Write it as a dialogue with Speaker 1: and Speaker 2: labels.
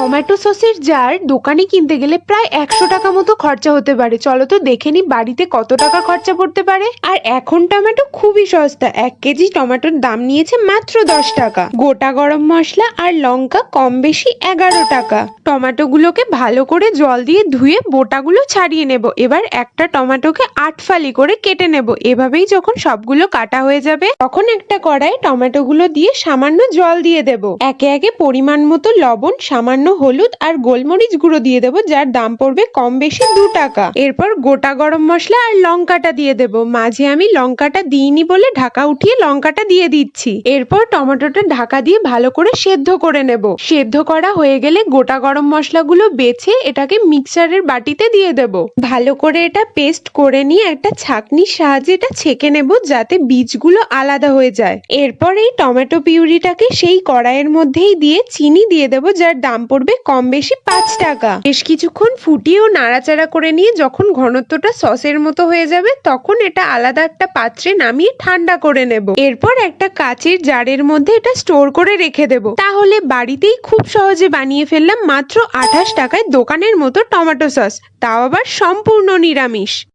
Speaker 1: Tomato সসের jar দোকানে কিনতে গেলে প্রায় একশো টাকা মতো খরচা হতে পারে। চলো তো দেখে নি বাড়িতে কত টাকা খরচা পড়তে পারে। আর এখন টমেটো খুবই সস্তা। এক কেজি টমেটোর দাম নিয়েছে মাত্র দশ টাকা। গোটা গরম মশলা আর লঙ্কা কম বেশি এগারো টাকা। টমেটো গুলোকে ভালো করে জল দিয়ে ধুয়ে বোটাগুলো ছাড়িয়ে নেব। এবার একটা টমেটোকে আট ফালি করে কেটে নেব। এভাবেই যখন সবগুলো কাটা হয়ে যাবে, তখন একটা কড়াই টমেটো গুলো দিয়ে সামান্য জল দিয়ে দেব। একে একে পরিমাণ মতো লবণ সামান্য হলুদ আর গোলমরিচ গুঁড়ো দিয়ে দেবো, যার দাম পড়বে কম বেশি দু টাকা। এরপর গোটা গরম মশলা আর লঙ্কাটা দিয়ে দেব। মাঝে আমি লঙ্কাটা দিইনি বলে ঢাকা উঠিয়ে লঙ্কাটা দিয়ে দিচ্ছি। এরপর টমেটোটা ঢাকা দিয়ে ভালো করে সেদ্ধ করে নেব। সেদ্ধ করা হয়ে গেলে গোটা গরম মশলাগুলো বেছে এটাকে মিক্সারের বাটিতে দিয়ে দেব। ভালো করে এটা পেস্ট করে নিয়ে একটা ছাঁকনির সাহায্যে এটা ছেঁকে নেব, যাতে বীজগুলো আলাদা হয়ে যায়। এরপর এই টমেটো পিউরিটাকে সেই কড়াইয়ের মধ্যেই দিয়ে চিনি দিয়ে দেব, যার দাম পড়বে কম বেশি পাঁচ টাকা। বেশ কিছুক্ষণ ফুটিয়ে ও নাড়াচাড়া করে নিয়ে যখন ঘনত্বটা সসের মতো হয়ে যাবে, তখন এটা আলাদা একটা পাত্রে নামিয়ে ঠান্ডা করে নেব। এরপর একটা কাচের জারের মধ্যে এটা স্টোর করে রেখে দেব। তাহলে বাড়িতেই খুব সহজে বানিয়ে ফেললাম মাত্র আঠাশ টাকায় দোকানের মতো টমেটো সস। তাও আবার সম্পূর্ণ নিরামিষ।